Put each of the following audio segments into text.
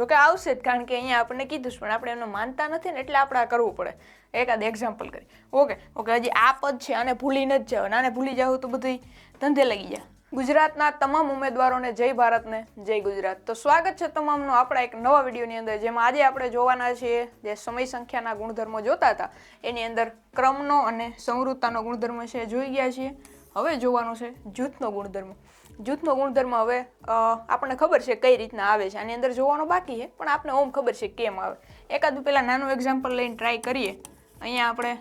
જોકે આવશે જ, કારણ કે અહીંયા આપણને કીધું પણ આપણે એમને માનતા નથી ને એટલે આપણે આ કરવું પડે. એકાદ એક્ઝામ્પલ કરી. ઓકે ઓકે હજી આ પદ છે, આને ભૂલી નથી જવાનું આને ભૂલી જાવ તો બધી ધંધે લાગી જાય. ગુજરાતના તમામ ઉમેદવારોને જય ભારતને જય ગુજરાત. તો સ્વાગત છે તમામનું આપણા એક નવા વિડીયોની અંદર, જેમાં આજે આપણે જોવાના છીએ જે સમય સંખ્યાના ગુણધર્મો જોતા હતા, એની અંદર ક્રમનો અને સંવૃત્તાનો ગુણધર્મ છે, જોઈ ગયા છીએ. હવે જોવાનું છે જૂથનો ગુણધર્મ. જૂથનો ગુણધર્મ હવે આપણને ખબર છે કઈ રીતના આવે છે. આની અંદર જોવાનો બાકી છે, પણ આપણે ઓમ ખબર છે કેમ આવે. એકાદું પહેલાં નાનું એક્ઝામ્પલ લઈને ટ્રાય કરીએ. અહીંયા આપણે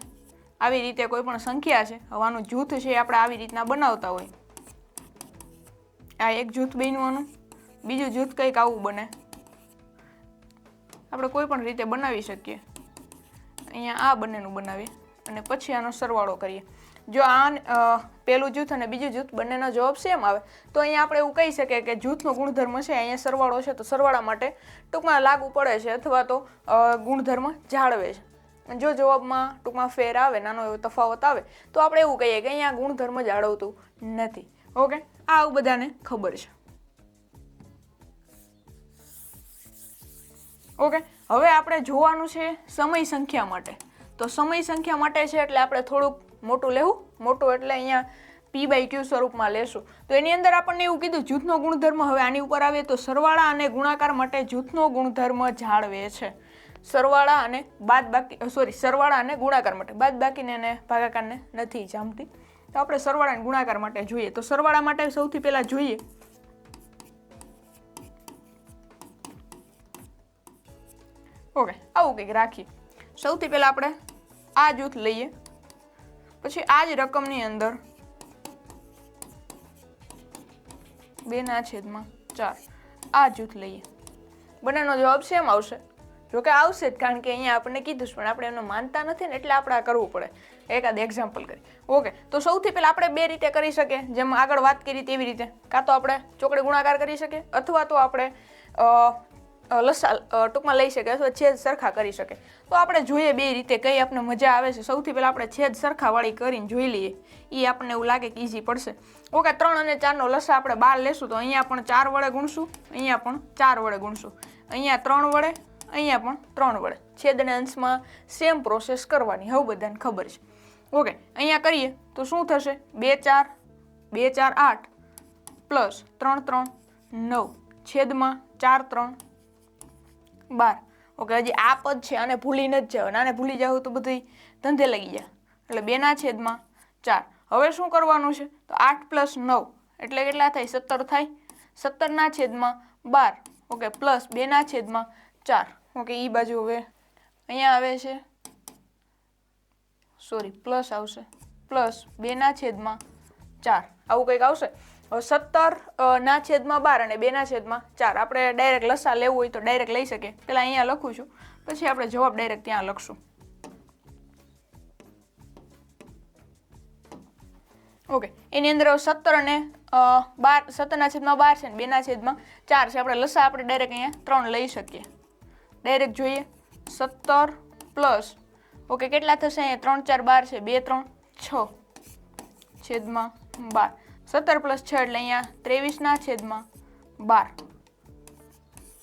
આવી રીતે કોઈ પણ સંખ્યા છે, હવાનું જૂથ છે આપણે આવી રીતના બનાવતા હોય. આ એક જૂથ બનવાનું બીજું જૂથ કંઈક આવું બને. આપણે કોઈ પણ રીતે બનાવી શકીએ. અહીંયા આ બંનેનું બનાવીએ અને પછી આનો સરવાળો કરીએ. જો આ પહેલું જૂથ અને બીજું જૂથ બંનેનો જવાબ સેમ આવે, તો અહીંયા આપણે એવું કહી શકીએ કે જૂથનો ગુણધર્મ છે, અહીંયા સરવાળો છે, તો સરવાળા માટે ટૂંકમાં લાગુ પડે છે અથવા તો ગુણધર્મ જાળવે છે. જો જવાબમાં ટૂંકમાં ફેર આવે, નાનો એવો તફાવત આવે, તો આપણે એવું કહીએ કે અહીંયા ગુણધર્મ જાળવતું નથી. ઓકે? આવું બધાને ખબર છે. ઓકે? હવે આપણે જોવાનું છે સમય સંખ્યા માટે. તો સમય સંખ્યા માટે છે એટલે આપણે થોડુંક મોટું લેવું? મોટું એટલે અહીંયા પી બાય ક્યુ સ્વરૂપમાં લેશું. તો એની અંદર આપણને એવું કીધું, જૂથનો ગુણધર્મ હવે આની ઉપર આવે તો સરવાળા અને ગુણાકાર માટે જૂથનો ગુણધર્મ જાળવે છે. સરવાળા અને બાદ બાકી સોરી સરવાળા અને ગુણાકાર માટે. બાદ બાકીને એને ભાગાકારને નથી જામતી. તો આપણે સરવાળા અને ગુણાકાર માટે જોઈએ. તો સરવાળા માટે સૌથી પહેલાં જોઈએ. ઓકે, આવું કંઈક રાખીએ. સૌથી પહેલાં આપણે આ જૂથ લઈએ. પછી આ જ રકમની અંદર બેના છેદમાં ચાર. આ જૂથ લઈએ. બંનેનો જવાબ સેમ આવશે. જોકે આવશે જ, કારણ કે અહીંયા આપણને કીધું પણ આપણે એમને માનતા નથી ને એટલે આપણે આ કરવું પડે. એકાદ એક્ઝામ્પલ કરી. ઓકે તો સૌથી પહેલાં આપણે બે રીતે કરી શકીએ. જેમ આગળ વાત કરી તેવી રીતે. કાં તો આપણે ચોકડે ગુણાકાર કરી શકીએ, અથવા તો આપણે ટૂંકમાં લઈ શકે અથવા છેદ સરખા કરી શકે. તો આપણે જોઈએ બે રીતે કઈ આપણને મજા આવે છે. સૌથી પહેલાં આપણે છેદ સરખાવાળી કરીને જોઈ લઈએ. એ આપણને એવું લાગે કે ઇઝી પડશે. ઓકે, ત્રણ અને ચારનો લસા આપણે બાર લેશું તો અહીંયા પણ ચાર વડે ગુણશું, અહીંયા પણ ચાર વડે ગુણશું. અહીંયા ત્રણ વડે, અહીંયા પણ ત્રણ વડે. છેદ અને અંશમાં સેમ પ્રોસેસ કરવાની હવે બધાને ખબર છે. ઓકે, અહીંયા કરીએ તો શું થશે? બે ચાર બે ચાર આઠ, પ્લસ ત્રણ ત્રણ નવ. છેદમાં ચાર ત્રણ બાર. ઓકે, હજી આ પદ છે આને ભૂલી નથી જવાનું આને ભૂલી જાવ તો બધી ધંધે લાગી જાય. એટલે બેના છેદમાં ચાર. હવે શું કરવાનું છે? તો આઠ પ્લસ નવ એટલે કેટલા થાય? સત્તર થાય. સત્તરના છેદમાં બાર. ઓકે, પ્લસ બેના છેદમાં ચાર. ઓકે એ બાજુ હવે અહીંયા આવે છે. સોરી, પ્લસ આવશે. પ્લસ બેના છેદમાં ચાર. આવું કંઈક આવશે? સત્તર ના છેદમાં બાર અને બેના છેદમાં ચાર. આપણે ડાયરેક્ટ લસા લેવું હોય તો ડાયરેક્ટ લઈ શકીએ. પહેલાં અહીંયા લખું છું. પછી આપણે જવાબ ડાયરેક્ટ ત્યાં લખશું. ઓકે એની અંદર સત્તર અને બાર સત્તરના છેદમાં બાર છે ને બેના છેદમાં ચાર છે. આપણે લસા આપણે ડાયરેક્ટ અહીંયા ત્રણ લઈ શકીએ. ડાયરેક્ટ જોઈએ. સત્તર પ્લસ ઓકે કેટલા થશે અહીંયા? ત્રણ, ચાર, બાર છે. બે, ત્રણ, છ છેદમાં બાર. સત્તર પ્લસ છ એટલે અહીંયા ત્રેવીસના છેદમાં બાર.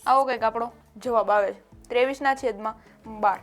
આવો કંઈક આપણો જવાબ આવે છે. ત્રેવીસના છેદમાં બાર.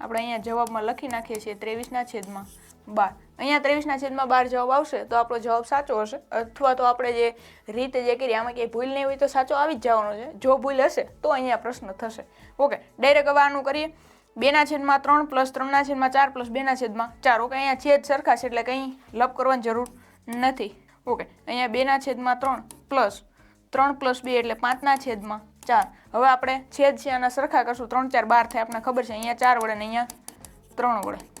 આપણે અહીંયા જવાબમાં લખી નાખીએ છીએ ત્રેવીસના છેદમાં બાર. અહીંયા ત્રેવીસના છેદમાં બાર જવાબ આવશે તો આપણો જવાબ સાચો હશે. અથવા તો આપણે જે રીતે જે કરી આમાં ક્યાંય ભૂલ નહીં હોય તો સાચો આવી જ જવાનો છે. જો ભૂલ હશે તો અહીંયા પ્રશ્ન થશે. ઓકે ડાયરેક્ટ હવે આનું કરીએ. બેના છેદમાં ત્રણ પ્લસ ત્રણના છેદમાં ચાર પ્લસ બેના છેદમાં ચાર. ઓકે, અહીંયા છેદ સરખા છે એટલે કંઈ લપ કરવાની જરૂર નથી. ઓકે, અહીંયા બેના છેદમાં ત્રણ પ્લસ ત્રણ પ્લસ બે એટલે પાંચના છેદમાં ચાર. હવે આપણે છેદ છે આના સરખા કરશું. ત્રણ ચાર બાર થાય આપણને ખબર છે. અહીંયા ચાર વડે ને અહીંયા ત્રણ વડે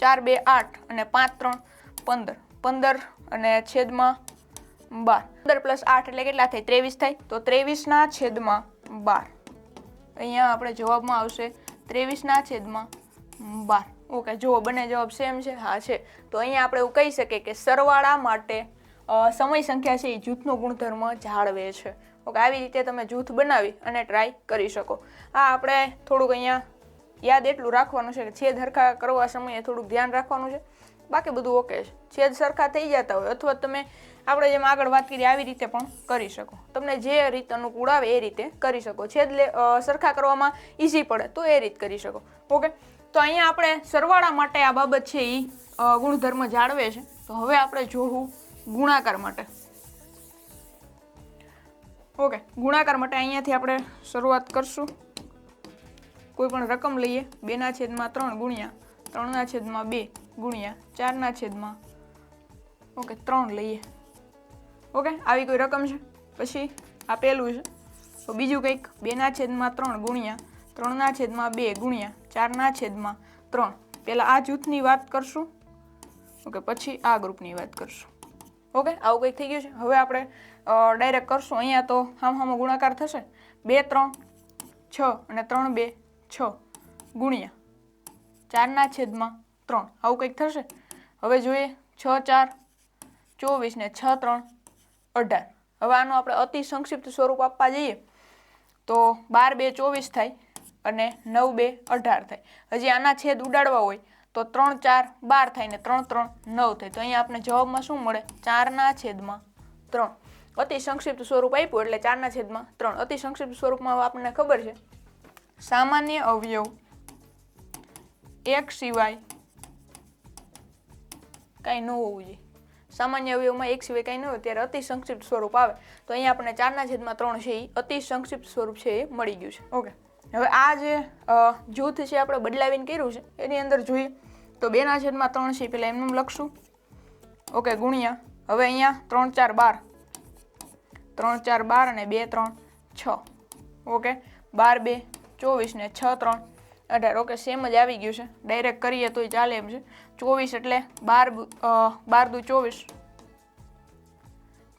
ચાર, બે, આઠ અને પાંચ, ત્રણ, પંદર. પંદર અને છેદમાં બાર. પંદર પ્લસ આઠ એટલે કેટલા થાય? ત્રેવીસ થાય. તો ત્રેવીસના છેદમાં બાર. અહીંયા આપણે જવાબમાં આવશે ત્રેવીસના છેદમાં બાર. ઓકે, જુઓ, બંને જવાબ સેમ છે. હા, છે. તો અહીંયા આપણે એવું કહી શકીએ કે સરવાળા માટે સમય સંખ્યા છે એ જૂથનો ગુણધર્મ જાળવે છે. ઓકે, આવી રીતે તમે જૂથ બનાવી અને ટ્રાય કરી શકો. આ આપણે થોડુંક અહીંયા યાદ એટલું રાખવાનું છે કે છેદ હરખા કરવા સમયે થોડુંક ધ્યાન રાખવાનું છે. બાકી બધું ઓકે છે. છેદ સરખા થઈ જતા હોય અથવા તમે આપણે જેમ આગળ વાત કરી આવી રીતે પણ કરી શકો. તમને જે રીત અનુકૂળ આવે એ રીતે કરી શકો. છેદ લે સરખા કરવામાં ઇઝી પડે તો એ રીત કરી શકો. ઓકે? તો અહીંયા આપણે સરવાળા માટે આ બાબત છે એ ગુણધર્મ જાળવે છે. તો હવે આપણે જોવું ગુણાકાર માટે. ઓકે? ગુણાકાર માટે અહીંયાથી આપણે શરૂઆત કરશું. કોઈ પણ રકમ લઈએ, બેના છેદમાં ત્રણ ગુણ્યા, ત્રણના છેદમાં બે ગુણ્યા, ચારના છેદમાં, ઓકે, ત્રણ લઈએ. ઓકે, આવી કોઈ રકમ છે? પછી આ પહેલું છે. તો બીજું કંઈક, બેના છેદમાં ત્રણ ગુણ્યા, ત્રણના છેદમાં બે ગુણ્યા, ચારના છેદમાં ત્રણ. પહેલાં આ જૂથની વાત કરશું. ઓકે, પછી આ ગ્રુપની વાત કરશું. ઓકે, આવું કંઈક થઈ ગયું છે. હવે આપણે ડાયરેક્ટ કરશું. અહીંયા તો હામ હામો ગુણાકાર થશે. બે, ત્રણ, છ અને ત્રણ, બે. છ ગુણ્યા ચારના છેદમાં ત્રણ. આવું કંઈક થશે? હવે જોઈએ છ, ચાર, ચોવીસ ને છ, ત્રણ, અઢાર. હવે આનું આપણે અતિ સંક્ષિપ્ત સ્વરૂપ આપવા જઈએ તો બાર, બે, ચોવીસ થાય અને નવ, બે, અઢાર થાય. હજી આના છેદ ઉડાડવા હોય તો ત્રણ, ચાર, બાર થાય ને ત્રણ ત્રણ, નવ થાય. તો અહીંયા આપણે જવાબમાં શું મળે? ચારના છેદમાં ત્રણ. અતિ સંક્ષિપ્ત સ્વરૂપ આપ્યું એટલે ચારના છેદમાં ત્રણ. અતિ સંક્ષિપ્ત સ્વરૂપમાં આપણને ખબર છે સામાન્ય અવયવ. એક સિવાય કાંઈ ન હોવું જોઈએ. સામાન્ય અવયવમાં એક સિવાય કાંઈ ન હોય, ત્યારે અતિ સંક્ષિપ્ત સ્વરૂપ આવે. તો અહીંયા આપણને ચારના છેદમાં ત્રણ છે એ અતિ સંક્ષિપ્ત સ્વરૂપ છે એ મળી ગયું છે. ઓકે. હવે આ જે જૂથ છે આપણે બદલાવીને કર્યું છે, એની અંદર જોઈએ તો બેના છેદમાં ત્રણ છે, પેલા એમનું લખશું. ઓકે, ગુણ્યા. હવે અહીંયા ત્રણ, ચાર, બાર. ત્રણ, ચાર, બાર અને બે, ત્રણ, છ. ઓકે. બાર, બે ચોવીસ ને છ ત્રણ. અઢાર. ઓકે સેમ જ આવી ગયું છે. ડાયરેક્ટ કરીએ તોય ચાલે એમ છે. ચોવીસ એટલે બાર બાર દુ ચોવીસ.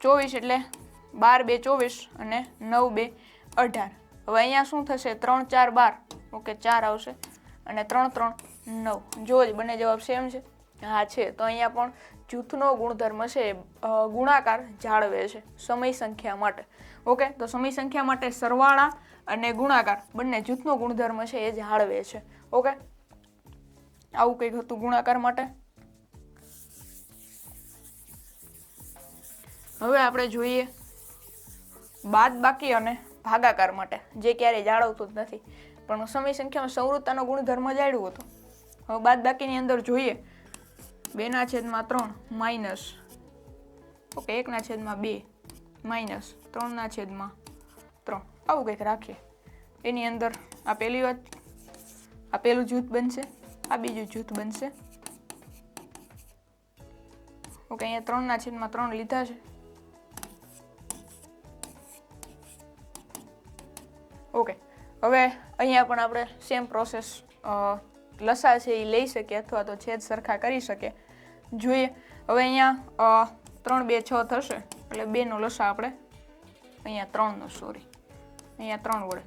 ચોવીસ એટલે બાર બે ચોવીસ અને નવ બે અઢાર. હવે અહીંયા શું થશે? ત્રણ, ચાર, બાર. ઓકે, ચાર આવશે અને ત્રણ ત્રણ, નવ. જો જ બંને જવાબ સેમ છે. હા, છે. તો અહીંયા પણ જૂથનો ગુણધર્મ છે ગુણાકાર જાળવે છે સમય સંખ્યા માટે. ઓકે, તો સમય સંખ્યા માટે સરવાળા અને ગુણાકાર. બંને જૂથનો ગુણધર્મ છે એ જાળવે છે. ઓકે આવું કંઈક હતું ગુણાકાર માટે? હવે આપણે જોઈએ બાદ બાકી અને ભાગાકાર માટે. જે ક્યારેય જાળવતું જ નથી. પણ સમય સંખ્યામાં સંવૃત્તાનો ગુણધર્મ જાળવ્યો હતો. હવે બાદ બાકીની અંદર જોઈએ. બેના છેદમાં ત્રણ માઇનસ ઓકે એકના છેદમાં બે માઇનસ ત્રણના છેદમાં આવું કંઈક રાખીએ. એની અંદર આ પહેલી વાત, આ પહેલું જૂથ બનશે, આ બીજું જૂથ બનશે. ઓકે, અહીંયા ત્રણના છેદમાં ત્રણ લીધા છે. ઓકે, હવે અહીંયા પણ આપણે સેમ પ્રોસેસ લસા છે એ લઈ શકીએ અથવા તો છેદ સરખા કરી શકીએ. જોઈએ, હવે અહીંયા ત્રણ બે છ થશે, એટલે બેનો લસા આપણે. અહીંયા ત્રણનો સોરી અહીંયા ત્રણ વડે.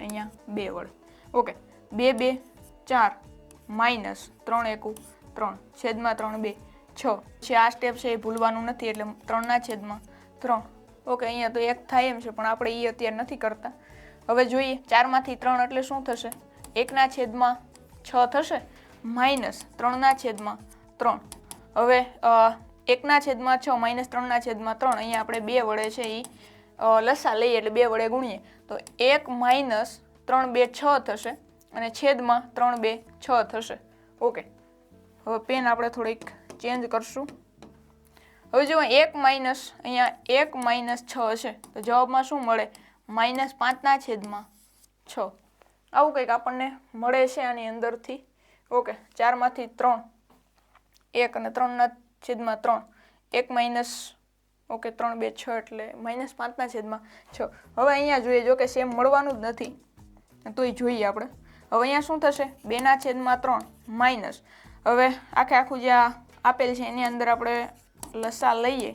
અહીંયા બે વડે. ઓકે બે બે, ચાર માઇનસ ત્રણ એકુ, ત્રણ. છેદમાં ત્રણ, બે, છ. છે આ સ્ટેપ છે એ ભૂલવાનું નથી, એટલે ત્રણના છેદમાં ત્રણ. ઓકે અહીંયા તો એક થાય એમ છે, પણ આપણે એ અત્યારે નથી કરતા. હવે જોઈએ, ચારમાંથી ત્રણ એટલે શું થશે? એકના છેદમાં છ થશે માઇનસ ત્રણના છેદમાં ત્રણ. હવે એકના છેદમાં છ માઇનસ ત્રણના છેદમાં ત્રણ, અહીંયા આપણે બે વડે છે એ લસા લઈએ એટલે બે વડે ગુણીએ. તો એક માઇનસ ત્રણ બે છ થશે અને છેદમાં ત્રણ બે છ થશે. ઓકે. હવે પેન આપણે થોડીક ચેન્જ કરશું. હવે જો એક માઇનસ અહીંયા એક માઇનસ છ હશે, તો જવાબમાં શું મળે? માઇનસ પાંચના છેદમાં છ. આવું કંઈક આપણને મળે છે આની અંદરથી. ઓકે, ચારમાંથી ત્રણ. એક અને ત્રણના છેદમાં ત્રણ. એક માઇનસ ઓકે, ત્રણ, બે, છ એટલે માઇનસ પાંચના છેદમાં છ. હવે અહીંયા જોઈએ, જો કે સેમ મળવાનું જ નથી. તોય જોઈએ આપણે. હવે અહીંયા શું થશે? બેના છેદમાં ત્રણ માઇનસ હવે આખે આખું જે આપેલ છે, એની અંદર આપણે લસા લઈએ.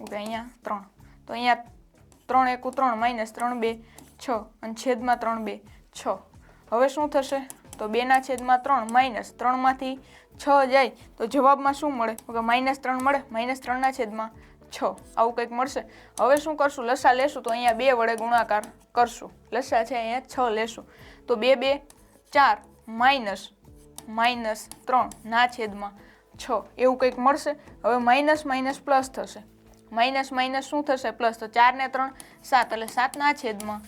ઓકે, અહીંયા ત્રણ. તો અહીંયા ત્રણ એકુ ત્રણ માઇનસ ત્રણ, બે, છ. અને છેદમાં ત્રણ, બે, છ. હવે શું થશે? તો બેના છેદમાં ત્રણ, માઇનસ ત્રણમાંથી છ જાય તો જવાબમાં શું મળે? કે માઇનસ ત્રણ મળે, માઇનસ ત્રણના છેદમાં છ. આવું કંઈક મળશે. હવે શું કરશું? લસા લેશું તો અહીંયા બે વડે ગુણાકાર કરશું. લસા છે અહીંયા છ લેશું. તો બે બે, ચાર, માઇનસ માઇનસ ત્રણ ના છેદમાં છ. એવું કંઈક મળશે? હવે માઇનસ માઇનસ પ્લસ થશે. માઇનસ માઇનસ શું થશે? પ્લસ તો ચાર ને ત્રણ, સાત. એટલે સાતના છેદમાં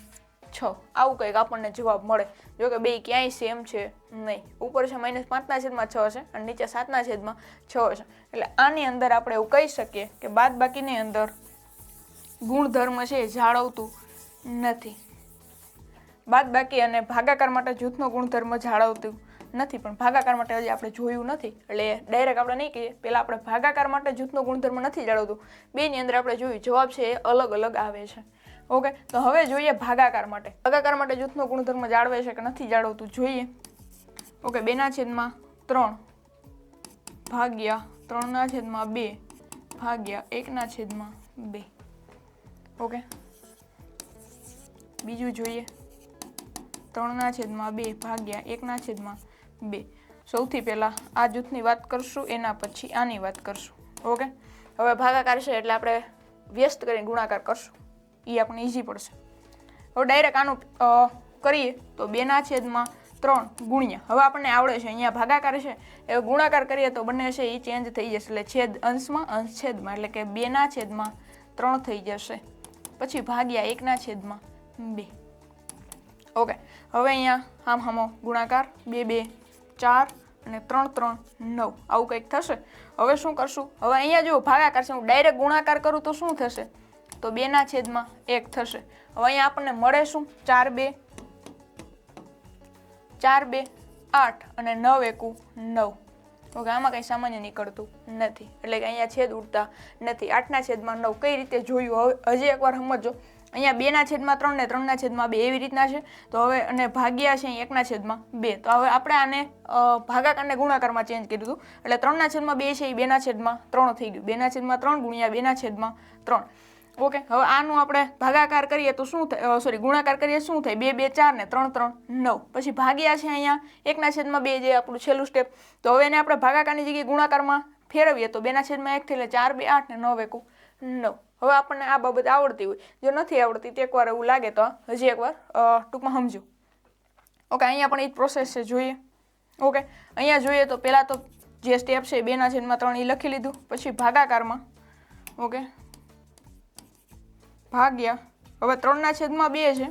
છ. આવું કંઈક આપણને જવાબ મળે. જો કે બે ક્યાંય સેમ છે નહીં. ઉપર છે માઇનસ પાંચના છેદમાં છ હશે અને નીચે સાતના છેદમાં છ હશે. એટલે આની અંદર આપણે એવું કહી શકીએ કે બાદ બાકીની અંદર ગુણધર્મ છે એ જાળવતું નથી. બાદ બાકી અને ભાગાકાર માટે જૂથનો ગુણધર્મ જાળવતું નથી. પણ ભાગાકાર માટે હજી આપણે જોયું નથી. એટલે ડાયરેક્ટ આપણે નહીં કહીએ. પહેલાં આપણે ભાગાકાર માટે જૂથનો ગુણધર્મ નથી જાળવતું. બેની અંદર આપણે જોયું જવાબ છે એ અલગ અલગ આવે છે. ઓકે તો હવે જોઈએ ભાગાકાર માટે. ભાગાકાર માટે જૂથનો ગુણધર્મ જાળવે છે કે નથી જાળવતું? જોઈએ. ઓકે બેના છેદમાં ત્રણ ભાગ્યા ત્રણના છેદમાં બે ભાગ્યા એકના છેદમાં બે. ઓકે બીજું જોઈએ. ત્રણના છેદમાં બે ભાગ્યા એકના છેદમાં બે. સૌથી પહેલાં આ જૂથની વાત કરશું, એના પછી આની વાત કરશું. ઓકે હવે ભાગાકાર છે એટલે આપણે વ્યસ્ત કરીને ગુણાકાર કરશું. એ આપણને ઇઝી પડશે. હવે ડાયરેક્ટ આનું કરીએ તો બેના છેદમાં ત્રણ ગુણ્યા. હવે આપણને આવડે છે, અહીંયા ભાગાકાર છે. એ ગુણાકાર કરીએ તો બંને છે એ ચેન્જ થઈ જશે. એટલે છેદ અંશમાં, અંશ છેદમાં. એટલે કે બેના છેદમાં ત્રણ થઈ જશે. પછી ભાગ્યા એકના છેદમાં બે. ઓકે. હવે અહીંયા હામ હામો ગુણાકાર. બે બે, ચાર અને ત્રણ ત્રણ, નવ. આવું કંઈક થશે. હવે શું કરશું? હવે અહીંયા જો ભાગાકાર છે, હું ડાયરેક્ટ ગુણાકાર કરું તો શું થશે? તો બેના છેદમાં એક થશે. હવે અહીંયા આપણને મળે શું? ચાર બે. ચાર બે, આઠ અને નવ એકું નવ. ઓકે આમાં કંઈ સામાન્ય નીકળતું નથી. એટલે કે અહીંયા છેદ ઉડતા નથી. આઠના છેદમાં નવ. કઈ રીતે જોયું? હવે હજી એકવાર સમજો અહીંયા બેના છેદમાં ત્રણ ને ત્રણના છેદમાં બે એવી રીતના છે. તો હવે અને ભાગ્યા છે અહીં એકના છેદમાં બે. તો હવે આપણે આને ભાગાકારને ગુણાકારમાં ચેન્જ કર્યું હતું એટલે ત્રણના છેદમાં બે છે, એ બેના છેદમાં ત્રણ થઈ ગયું. બેના છેદમાં ત્રણ ગુણ્યા બેના છેદમાં ત્રણ. ઓકે, હવે આનું આપણે ભાગાકાર કરીએ તો શું થાય? સોરી ગુણાકાર કરીએ શું થાય? બે બે, ચાર ને ત્રણ ત્રણ, નવ. પછી ભાગ્યા છે અહીંયા એકના છેદમાં બે જે આપણું છેલ્લું સ્ટેપ તો હવે એને આપણે ભાગાકારની જગ્યાએ ગુણાકારમાં ફેરવીએ તો બેના છેદમાં એક એટલે ચાર, બે, આઠ ને નવ એકું નવ. હવે આપણને આ બાબત આવડતી હોય. જો નથી આવડતી તો એકવાર એવું લાગે તો હજી એકવાર ટૂંકમાં સમજો. ઓકે, અહીંયા પણ એ જ પ્રોસેસ છે, જોઈએ. ઓકે, અહીંયા જોઈએ તો પહેલાં તો જે સ્ટેપ છે બેના છેદમાં ત્રણ એ લખી લીધું. પછી ભાગાકારમાં. ઓકે ભાગ્યા. હવે ત્રણના છેદમાં બે છે.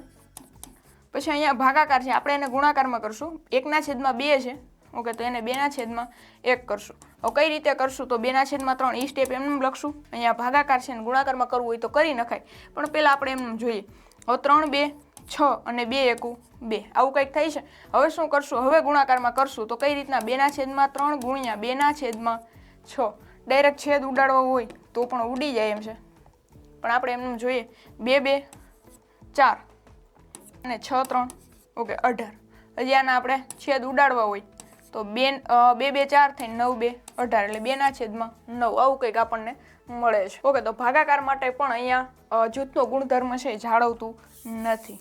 પછી અહીંયા ભાગાકાર છે. આપણે એને ગુણાકારમાં કરશું. એકના છેદમાં બે છે. ઓકે, તો એને બેના છેદમાં એક કરશું. હવે કઈ રીતે કરશું? તો બેના છેદમાં ત્રણ. એ સ્ટેપ એમને લખશું. અહીંયા ભાગાકાર છે અને ગુણાકારમાં કરવું હોય તો કરી નખાય. પણ પહેલાં આપણે એમને જોઈએ. હવે ત્રણ, બે, છ અને બે એકું બે. આવું કંઈક થાય છે? હવે શું કરશું? હવે ગુણાકારમાં કરશું. તો કઈ રીતના? બેના છેદમાં ત્રણ ગુણ્યા બેના છેદમાં છ. ડાયરેક્ટ છેદ ઉડાડવો હોય તો પણ ઉડી જાય એમ છે. પણ આપણે એમનું જોઈએ. બે બે, ચાર અને છ, ત્રણ. ઓકે, અઢાર. હજી આના આપણે છેદ ઉડાડવા હોય તો બે બે બે, ચાર થઈને નવ, બે, અઢાર. એટલે બેના છેદમાં નવ. આવું કંઈક આપણને મળે છે. ઓકે, તો ભાગાકાર માટે પણ અહીંયા જૂથનો ગુણધર્મ છે જાળવતું નથી.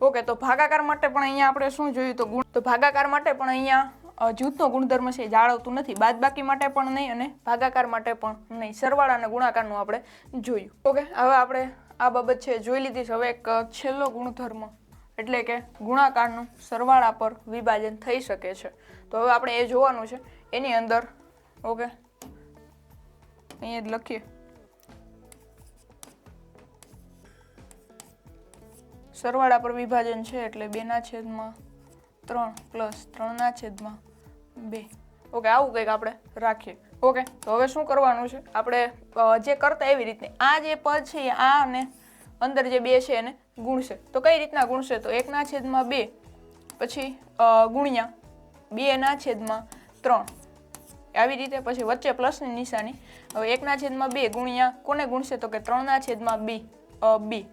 ઓકે, તો ભાગાકાર માટે પણ અહીંયા આપણે શું જોયું તો ગુણ તો ભાગાકાર માટે પણ અહીંયા જૂથનો ગુણધર્મ છે એ જાળવતું નથી. બાદબાકી માટે પણ નહીં અને ભાગાકાર માટે પણ નહીં. સરવાળા અને ગુણાકારનું આપણે જોયું. ઓકે હવે આપણે આ બાબત છે જોઈ લીધી છે. હવે એક છેલ્લો ગુણધર્મ એટલે કે ગુણાકારનું સરવાળા પર વિભાજન થઈ શકે છે. તો હવે આપણે એ જોવાનું છે. એની અંદર ઓકે અહીંયા જ લખીએ. સરવાળા પર વિભાજન છે એટલે બેના છેદમાં ત્રણ પ્લસ ત્રણના છેદમાં બે. ઓકે, આવું કંઈક આપણે રાખીએ. ઓકે, તો હવે શું કરવાનું છે? આપણે જે કરતા એવી રીતની. આ જે પદ છે આ અને અંદર જે બે છે એને ગુણશે. તો કઈ રીતના ગુણશે? તો એકના છેદમાં બે, પછી ગુણ્યા. બેના છેદમાં ત્રણ. આવી રીતે પછી વચ્ચે પ્લસની નિશાની. હવે એકના છેદમાં બે ગુણ્યા કોને ગુણશે? તો કે ત્રણના છેદમાં બી બી.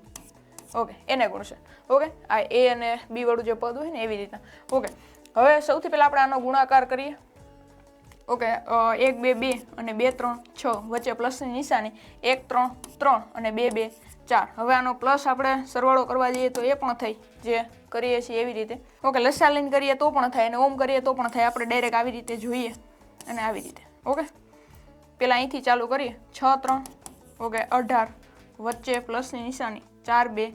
ઓકે, એને ગુણશે. ઓકે, આ એ અને બી વાળું જે પદ હોય ને એવી રીતના. ઓકે હવે સૌથી પહેલાં આપણે આનો ગુણાકાર કરીએ. ઓકે એક, બે બે અને બે, ત્રણ, છ વચ્ચે પ્લસની નિશાની. એક, ત્રણ ત્રણ અને બે બે, ચાર. હવે આનો પ્લસ આપણે સરવાળો કરવા જઈએ તો એ પણ થાય જે કરીએ છીએ એવી રીતે. ઓકે લસા લઈને કરીએ તો પણ થાય અને ઓમ કરીએ તો પણ થાય. આપણે ડાયરેક્ટ આવી રીતે જોઈએ અને આવી રીતે. ઓકે પહેલાં અહીંથી ચાલુ કરીએ. છ, ત્રણ ઓકે અઢાર વચ્ચે પ્લસની નિશાની. ચાર, બે,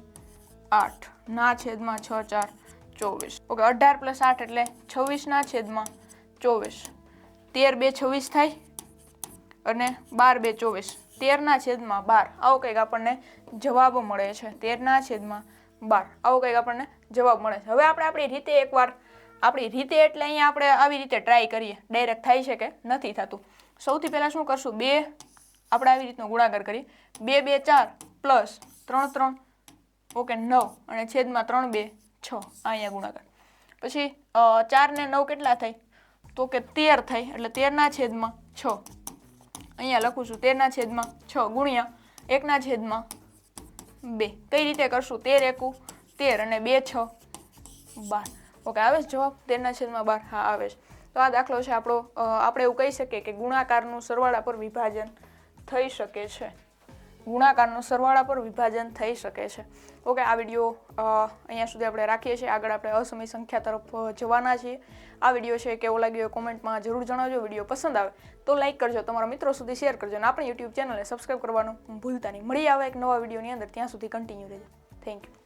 આઠ. ના છેદમાં છ, ચાર. ચોવીસ. ઓકે, અઢાર પ્લસ આઠ એટલે છવ્વીસના છેદમાં ચોવીસ. તેર બે છવ્વીસ થાય અને બાર બે ચોવીસ. તેરના છેદમાં બાર. આવો કંઈક આપણને જવાબ મળે છે. તેરના છેદમાં બાર. આવો કંઈક આપણને જવાબ મળે છે. હવે આપણે આપણી રીતે એકવાર, આપણી રીતે એટલે અહીંયા આપણે આવી રીતે ટ્રાય કરીએ. ડાયરેક્ટ થાય છે કે નથી થતું. સૌથી પહેલાં શું કરશું? બે, આપણે આવી રીતનો ગુણાકાર કરીએ. બે બે, ચાર પ્લસ ત્રણ ત્રણ. ઓકે, નવ. અને છેદમાં ત્રણ, બે. છ. અહીંયા ગુણાકાર. પછી ચાર ને નવ કેટલા થાય તો કે તેર થાય એટલે તેરના છેદમાં છ. અહીંયા લખું છું, તેરના છેદમાં છ ગુણ્યા એકના છેદમાં બે. કઈ રીતે કરશું? તેર એકુ, તેર અને બે છ. બાર. ઓકે, આવે છે જવાબ? તેરના છેદમાં બાર. હા, આવે છે. તો આ દાખલો છે આપણો. આપણે એવું કહી શકીએ કે ગુણાકારનું સરવાળા પર વિભાજન થઈ શકે છે. ગુણાકારનું સરવાળા પર વિભાજન થઈ શકે છે. ઓકે આ વીડિયો અહીંયા સુધી આપણે રાખીએ છીએ. આગળ આપણે અસમય સંખ્યા તરફ જવાના છીએ. આ વીડિયો છે, કેવો લાગ્યો કોમેન્ટમાં જરૂર જણાવજો. વીડિયો પસંદ આવે તો લાઇક કરજો. તમારા મિત્રો સુધી શેર કરજો અને આપણી યુટ્યુબ ચેનલને સબસ્ક્રાઈબ કરવાનું ભૂલતા નહીં. મળી આવે એક નવા વિડીયોની અંદર. ત્યાં સુધી કન્ટિન્યુ રહેજો. Thank you